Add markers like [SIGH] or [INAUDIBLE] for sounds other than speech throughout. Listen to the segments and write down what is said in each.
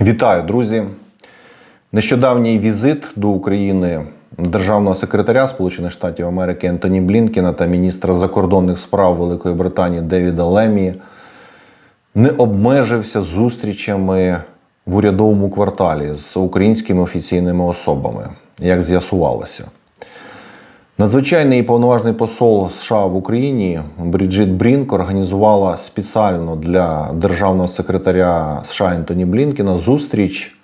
Вітаю, друзі! Нещодавній візит до України державного секретаря Сполучених Штатів Америки Ентоні Блінкена та міністра закордонних справ Великої Британії Девіда Лемі не обмежився зустрічами в урядовому кварталі з українськими офіційними особами, як з'ясувалося. Надзвичайний і повноважний посол США в Україні Бріджит Брінк організувала спеціально для державного секретаря США Ентоні Блінкена зустріч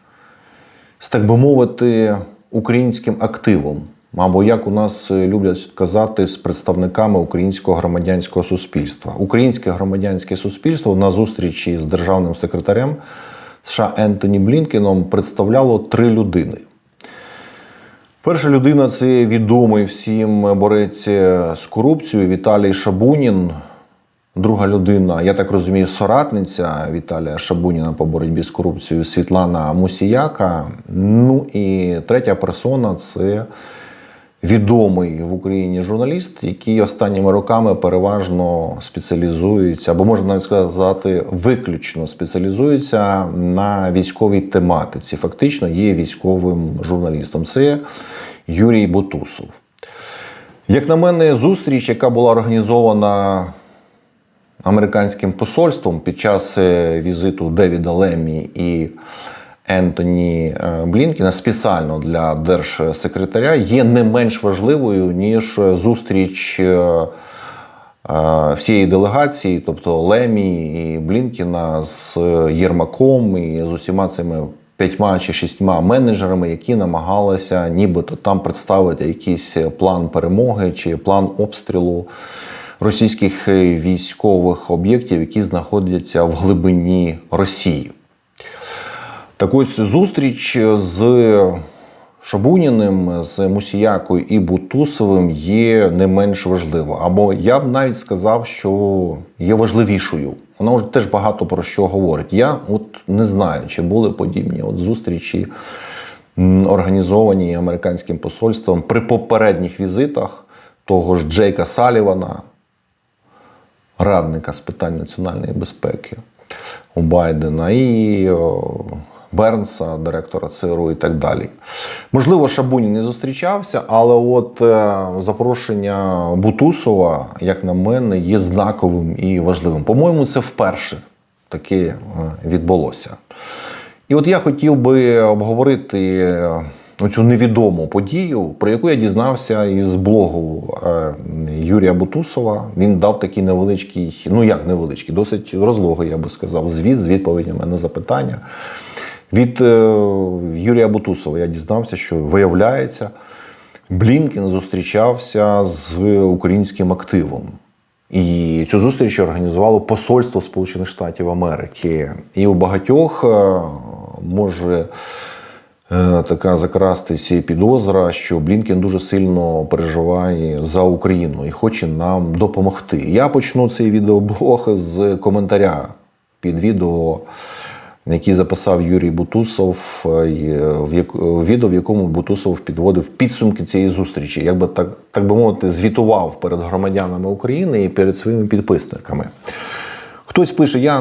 з, так би мовити, українським активом, або як у нас люблять казати, з представниками українського громадянського суспільства. Українське громадянське суспільство на зустрічі з державним секретарем США Ентоні Блінкеном представляло три людини. Перша людина це відомий всім борець з корупцією Віталій Шабунін. Друга людина, я так розумію, соратниця Віталія Шабуніна по боротьбі з корупцією Світлана Мусіяка. Ну і третя персона це відомий в Україні журналіст, який останніми роками переважно спеціалізується, або можна навіть сказати, виключно спеціалізується на військовій тематиці. Фактично є військовим журналістом. Це Юрій Бутусов. Як на мене, зустріч, яка була організована американським посольством під час е, візиту Девіда Леммі і Ентоні е, Блінкіна спеціально для держсекретаря є не менш важливою, ніж зустріч е, е, всієї делегації, тобто Лемі і Блінкіна з Єрмаком і з усіма цими п'ятьма чи шістьма менеджерами, які намагалися нібито там представити якийсь план перемоги чи план обстрілу російських військових об'єктів, які знаходяться в глибині Росії. Так ось зустріч з Шабуніним, з Мусіякою і Бутусовим є не менш важлива. Або я б навіть сказав, що є важливішою. Вона вже теж багато про що говорить. Я от не знаю, чи були подібні от зустрічі, організовані американським посольством при попередніх візитах того ж Джейка Салівана, радника з питань національної безпеки у Байдена, і Бернса, директора ЦРУ і так далі. Можливо, Шабунін не зустрічався, але от е, запрошення Бутусова, як на мене, є знаковим і важливим. По-моєму, це вперше таке відбулося. І от я хотів би обговорити е, оцю невідому подію, про яку я дізнався із блогу е, Юрія Бутусова. Він дав такий невеличкий, ну як невеличкий, досить розлогий, я би сказав, звіт з відповідями на запитання. Від е, Юрія Бутусова я дізнався, що виявляється, Блінкен зустрічався з українським активом. І цю зустріч організувало Посольство Сполучених Штатів Америки. І у багатьох е, може е, така закрастися підозра, що Блінкен дуже сильно переживає за Україну і хоче нам допомогти. Я почну цей відеоблог з коментаря під відео який записав Юрій Бутусов е, е, як- відео, в якому Бутусов підводив підсумки цієї зустрічі, як би так, так би мовити, звітував перед громадянами України і перед своїми підписниками. Хтось пише: я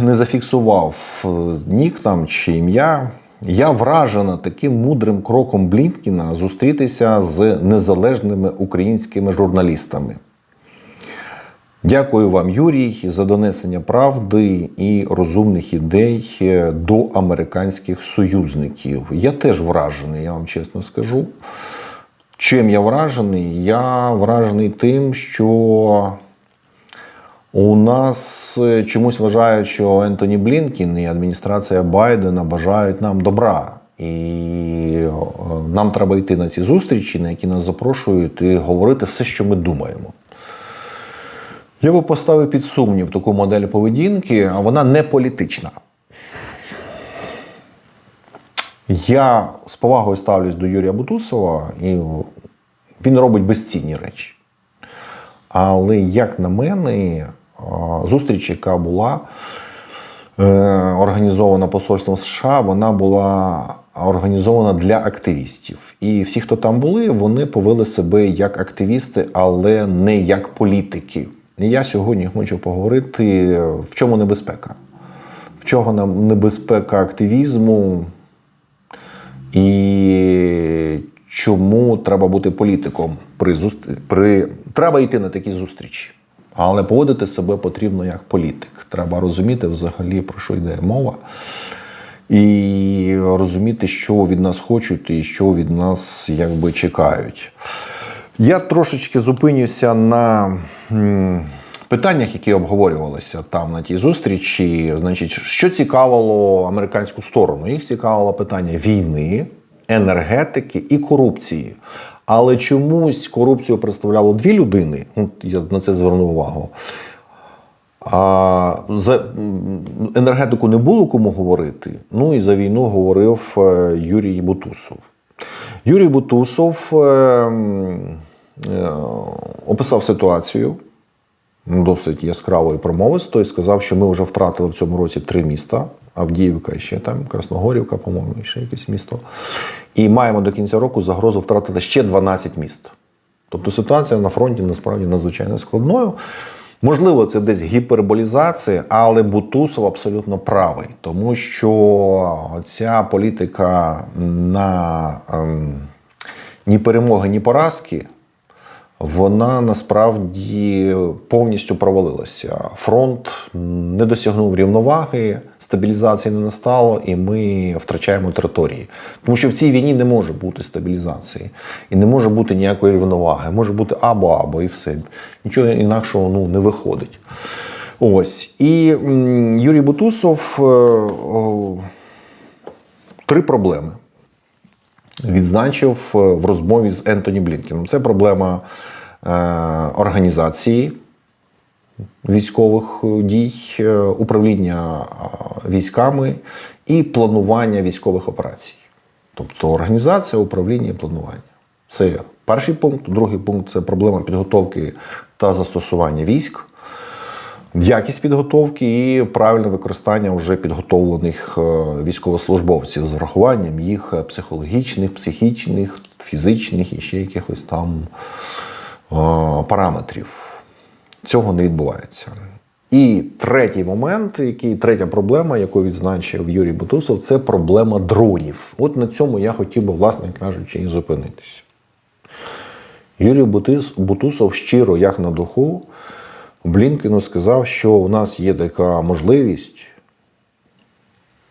не зафіксував е, нік там чи ім'я. Я вражена таким мудрим кроком Блінкіна зустрітися з незалежними українськими журналістами. Дякую вам, Юрій, за донесення правди і розумних ідей е, до американських союзників. Я теж вражений, я вам чесно скажу. Чим я вражений? Я вражений тим, що у нас е, чомусь вважають, що Ентоні Блінкін і адміністрація Байдена бажають нам добра. І е, нам треба йти на ці зустрічі, на які нас запрошують, і говорити все, що ми думаємо. Я би поставив під сумнів таку модель поведінки, а вона не політична. Я з повагою ставлюсь до Юрія Бутусова, і він робить безцінні речі. Але, як на мене, зустріч, яка була е, організована посольством США, вона була організована для активістів. І всі, хто там були, вони повели себе як активісти, але не як політики. І я сьогодні хочу поговорити, в чому небезпека. в чого нам небезпека активізму і чому треба бути політиком при зустр... при треба йти на такі зустрічі. Але поводити себе потрібно як політик. Треба розуміти взагалі про що йде мова, і розуміти, що від нас хочуть і що від нас якби чекають. Я трошечки зупинюся на питаннях, які обговорювалися там на тій зустрічі. Значить, що цікавило американську сторону? Їх цікавило питання війни, енергетики і корупції. Але чомусь корупцію представляло дві людини. Я на це звернув увагу. А за енергетику не було кому говорити. Ну і за війну говорив е, Юрій Бутусов. Юрій Бутусов е, описав ситуацію досить яскраво і промовисто, і сказав, що ми вже втратили в цьому році три міста: Авдіївка і ще там, Красногорівка, по-моєму, ще якесь місто. І маємо до кінця року загрозу втратити ще 12 міст. Тобто ситуація на фронті насправді надзвичайно складною. Можливо, це десь гіперболізація, але Бутусов абсолютно правий, тому що ця політика на ем, ні перемоги, ні поразки, вона насправді повністю провалилася. Фронт не досягнув рівноваги, стабілізації не настало, і ми втрачаємо території. Тому що в цій війні не може бути стабілізації і не може бути ніякої рівноваги. Може бути або-або і все. Нічого інакшого ну, не виходить. Ось. І Юрій Бутусов е, три проблеми відзначив е, в розмові з Ентоні Блінкеном. Це проблема е, організації військових е, дій, управління військами і планування військових операцій. Тобто організація, управління і планування. Це перший пункт. Другий пункт це проблема підготовки та застосування військ. Якість підготовки і правильне використання вже підготовлених е, військовослужбовців з врахуванням їх е, психологічних, психічних, фізичних і ще якихось там е, параметрів. Цього не відбувається. І третій момент, який третя проблема, яку відзначив Юрій Бутусов, це проблема дронів. От на цьому я хотів би, власне кажучи, і зупинитись. Юрій Бутусов щиро, як на духу, Блінкену сказав, що у нас є така можливість,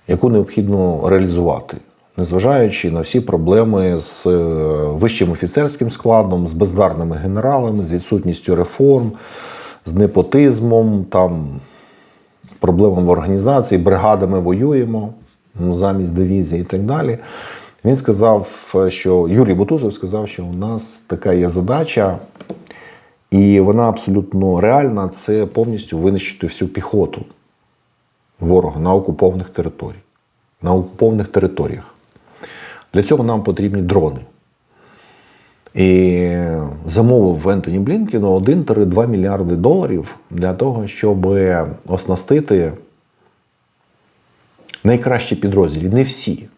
яку необхідно реалізувати, незважаючи на всі проблеми з е, вищим офіцерським складом, з бездарними генералами, з відсутністю реформ, з непотизмом, там, проблемами організації, бригадами воюємо замість дивізії і так далі. Він сказав, що Юрій Бутусов сказав, що у нас така є задача, і вона абсолютно реальна це повністю винищити всю піхоту ворога на окупованих територіях. На окупованих територіях. Для цього нам потрібні дрони. І замовив в Ентоні Блінкіну 1-2 мільярди доларів для того, щоб оснастити найкращі підрозділі. Не всі,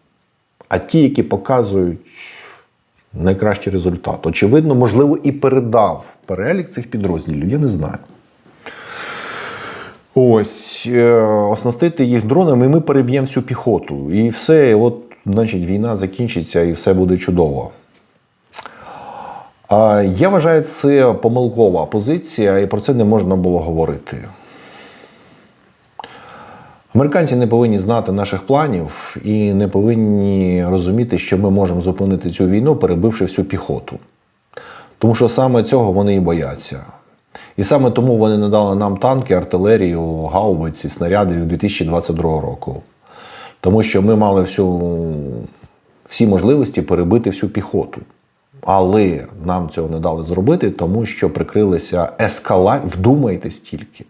а ті, які показують найкращий результат. Очевидно, можливо, і передав перелік цих підрозділів, я не знаю. Ось, е, оснастити їх дронами, і ми переб'ємо всю піхоту. І все, от, значить, війна закінчиться і все буде чудово. Я вважаю, це помилкова позиція, і про це не можна було говорити. Американці не повинні знати наших планів і не повинні розуміти, що ми можемо зупинити цю війну, перебивши всю піхоту. Тому що саме цього вони і бояться. І саме тому вони не дали нам танки, артилерію, гаубиці, снаряди 2022 року. Тому що ми мали всю, всі можливості перебити всю піхоту. Але нам цього не дали зробити, тому що прикрилися ескала... Вдумайтесь тільки.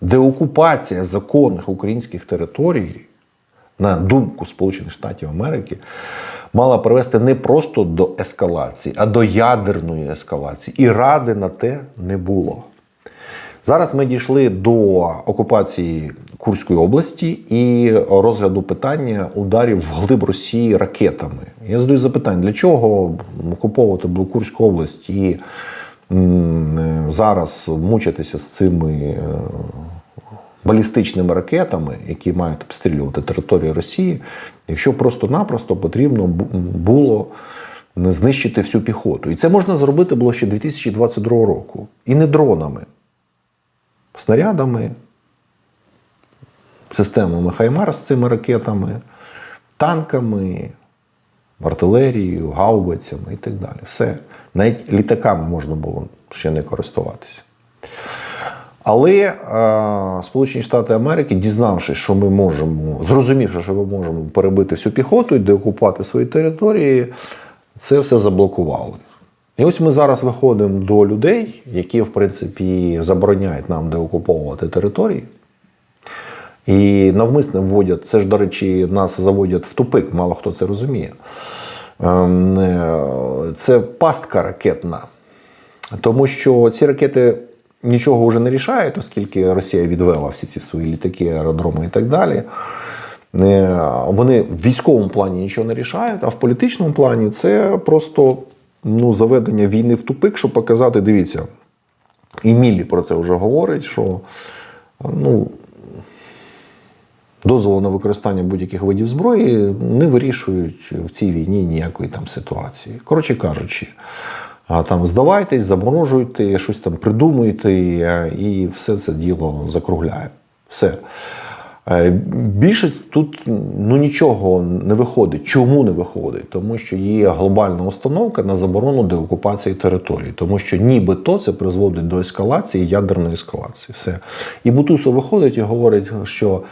Деокупація законних українських територій, на думку Сполучених Штатів Америки, мала привести не просто до ескалації, а до ядерної ескалації. І ради на те не було. Зараз ми дійшли до окупації Курської області і розгляду питання ударів вглиб Росії ракетами. Я задаю запитання, для чого окуповувати Курську область і зараз мучитися з цими е, балістичними ракетами, які мають обстрілювати територію Росії, якщо просто-напросто потрібно було знищити всю піхоту. І це можна зробити було ще 2022 року. І не дронами, снарядами, системами Хаймар з цими ракетами, танками, артилерією, гаубицями і так далі. Все. Навіть літаками можна було ще не користуватися. Але е, Сполучені Штати Америки, дізнавшись, що ми можемо, зрозумівши, що ми можемо перебити всю піхоту і деокупувати свої території, це все заблокували. І ось ми зараз виходимо до людей, які, в принципі, забороняють нам деокуповувати території. І навмисно вводять, це ж, до речі, нас заводять в тупик, мало хто це розуміє. Ем, е, Це пастка ракетна. Тому що ці ракети нічого вже не рішають, оскільки Росія відвела всі ці свої літаки, аеродроми і так далі. Е, Вони в військовому плані нічого не рішають, а в політичному плані це просто ну, заведення війни в тупик, щоб показати, дивіться, і Міллі про це вже говорить, що ну, дозволу на використання будь-яких видів зброї не вирішують в цій війні ніякої там ситуації. Коротше кажучи, там здавайтесь, заморожуйте, щось там придумуйте, е, і все це діло закругляє. Все. Е, Більше тут ну, нічого не виходить. Чому не виходить? Тому що є глобальна установка на заборону деокупації території, тому що нібито це призводить до ескалації, ядерної ескалації. Все. І Бутусов виходить і говорить, що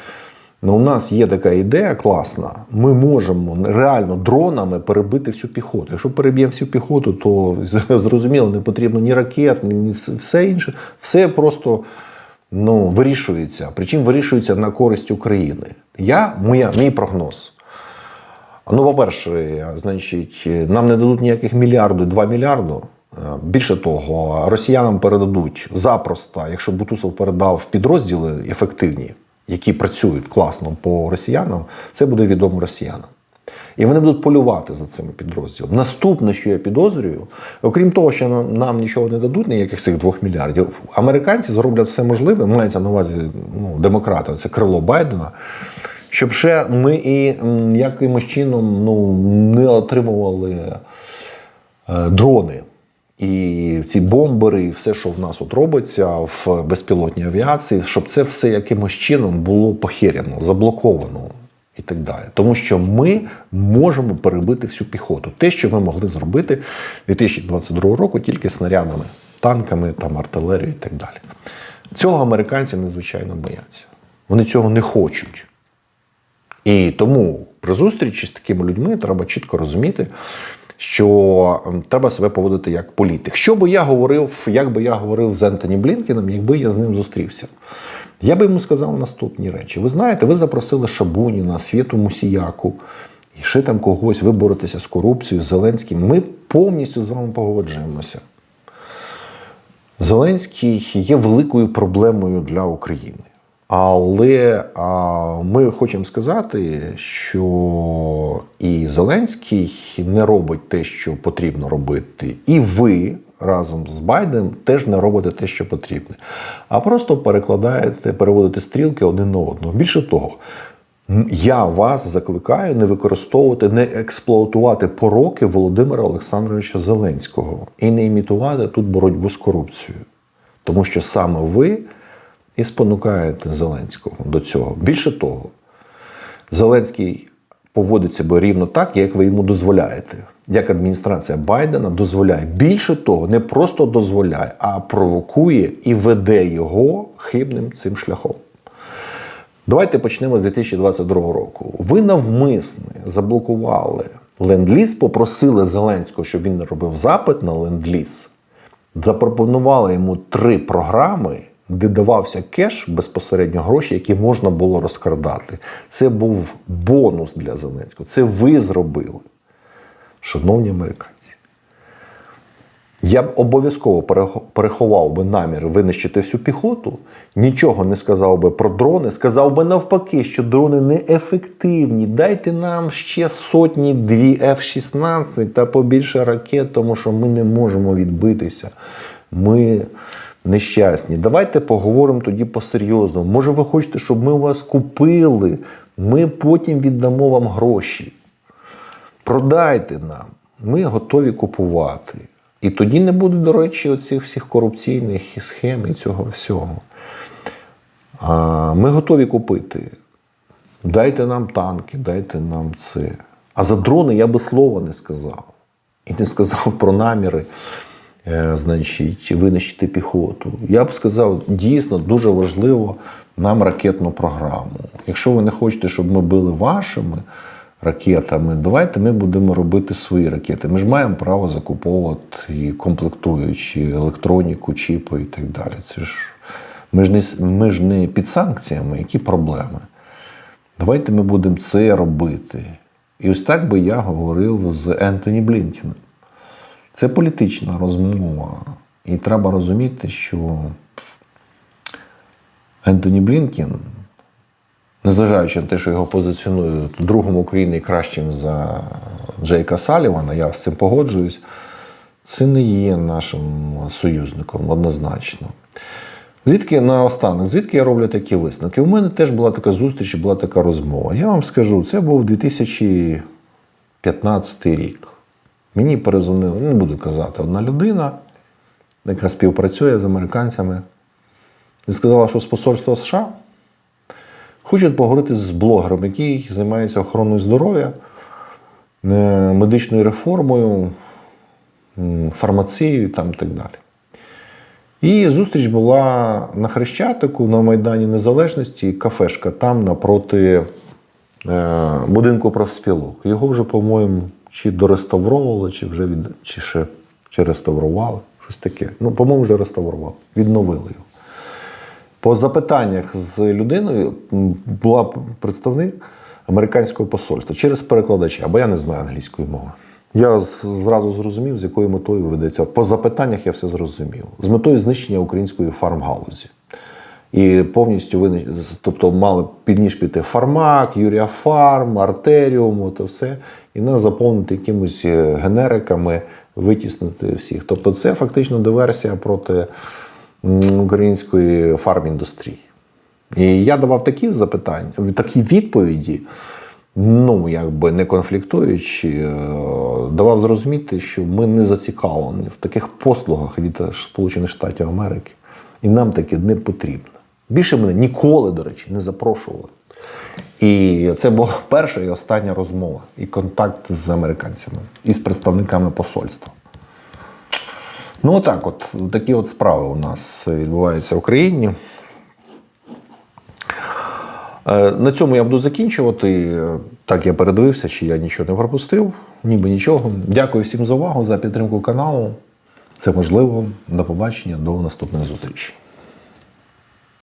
ну, у нас є така ідея класна, ми можемо реально дронами перебити всю піхоту. Якщо переб'ємо всю піхоту, то [LAUGHS] зрозуміло, не потрібно ні ракет, ні все- інше. Все просто ну, вирішується. Причому вирішується на користь України. Я, моя, мій прогноз. Ну, по-перше, значить, нам не дадуть ніяких мільярдів, 2 мільярду. Е, Більше того, росіянам передадуть запросто, якщо Бутусов передав підрозділи ефективні, які працюють класно по росіянам, це буде відомо росіянам. І вони будуть полювати за цими підрозділами. Наступне, що я підозрюю, окрім того, що нам, нічого не дадуть, ніяких цих двох мільярдів, американці зроблять все можливе, мається на увазі ну, демократи, це крило Байдена, щоб ще ми і якимось чином ну, не отримували е, дрони. І ці бомбери, і все, що в нас от робиться в безпілотній авіації, щоб це все якимось чином було похеряно, заблоковано і так далі. Тому що ми можемо перебити всю піхоту. Те, що ми могли зробити 2022 року тільки снарядами, танками, там, артилерією і так далі. Цього американці надзвичайно бояться. Вони цього не хочуть. І тому при зустрічі з такими людьми треба чітко розуміти, що треба себе поводити як політик. Що би я говорив, як би я говорив з Ентоні Блінкеном, якби я з ним зустрівся? Я би йому сказав наступні речі. Ви знаєте, ви запросили Шабуніна, Світу Мусіяку, і ще там когось, ви боретеся з корупцією, Зеленським. Ми повністю з вами погоджуємося. Зеленський є великою проблемою для України. Але ми хочемо сказати, що і Зеленський не робить те, що потрібно робити, і ви разом з Байденом теж не робите те, що потрібно, а просто перекладаєте, переводите стрілки один на одного. Більше того, я вас закликаю не використовувати, не експлуатувати пороки Володимира Олександровича Зеленського і не імітувати тут боротьбу з корупцією. Тому що саме ви і спонукаєте Зеленського до цього. Більше того, Зеленський поводить себе рівно так, як ви йому дозволяєте. Як адміністрація Байдена дозволяє. Більше того, не просто дозволяє, а провокує і веде його хибним цим шляхом. Давайте почнемо з 2022 року. Ви навмисне заблокували ленд-ліз, попросили Зеленського, щоб він робив запит на ленд-ліз. Запропонували йому три програми, де давався кеш безпосередньо гроші, які можна було розкрадати. Це був бонус для Зеленського. Це ви зробили, шановні американці. Я б обов'язково переховав би намір винищити всю піхоту, нічого не сказав би про дрони, сказав би навпаки, що дрони неефективні. Дайте нам ще сотні дві F-16 та побільше ракет, тому що ми не можемо відбитися. Ми нещасні. Давайте поговоримо тоді по-серйозному. Може, ви хочете, щоб ми вас купили? Ми потім віддамо вам гроші. Продайте нам. Ми готові купувати. І тоді не буде, до речі, оцих всіх корупційних схем і цього всього. А, Ми готові купити. Дайте нам танки, дайте нам це. А за дрони я би слова не сказав. І не сказав про наміри, значить, винищити піхоту. Я б сказав, дійсно дуже важливо нам ракетну програму. Якщо ви не хочете, щоб ми били вашими ракетами, давайте ми будемо робити свої ракети. Ми ж маємо право закуповувати і комплектуючі електроніку, чіпи і так далі. Це ж ми ж не, ми ж не під санкціями, які проблеми. Давайте ми будемо це робити. І ось так би я говорив з Ентоні Блінкіном. Це політична розмова. І треба розуміти, що Ентоні Блінкін, незважаючи на те, що його позиціонують другом України кращим за Джейка Салівана, я з цим погоджуюсь, це не є нашим союзником однозначно. Звідки наостанок, звідки я роблю такі висновки? У мене теж була така зустріч, була така розмова. Я вам скажу, це був 2015 рік. Мені перезвонила, не буду казати, одна людина, яка співпрацює з американцями, і сказала, що з посольства США хочуть поговорити з блогером, який займається охороною здоров'я, е, медичною реформою, фармацією і так далі. І зустріч була на Хрещатику на Майдані Незалежності, кафешка там напроти е, будинку профспілок. Його вже, по-моєму, чи дореставровували, чи вже від, чи ще чи реставрували. Щось таке. Ну, по-моєму, вже реставрували, відновили його. По запитаннях з людиною була представник американського посольства через перекладача, бо я не знаю англійської мови. Я зразу зрозумів, з якою метою ведеться. По запитаннях я все зрозумів. З метою знищення української фармгалузі. І повністю вини... тобто мали під ніж піти фармак, Юріафарм, Артеріум, то все, і нас заповнити якимись е, генериками, витіснити всіх. Тобто, це фактично диверсія проти української фарміндустрії. І я давав такі запитання, такі відповіді, ну, якби не конфліктуючи, е, давав зрозуміти, що ми не зацікавлені в таких послугах від Сполучених Штатів Америки. І нам таке не потрібно. Більше мене ніколи, до речі, не запрошували. І це була перша і остання розмова і контакт з американцями і з представниками посольства. Ну, отак, от такі от справи у нас відбуваються в Україні. Е, На цьому я буду закінчувати. Так я передивився, чи я нічого не пропустив, ніби нічого. Дякую всім за увагу, за підтримку каналу. Це можливо. До побачення, до наступних зустрічей.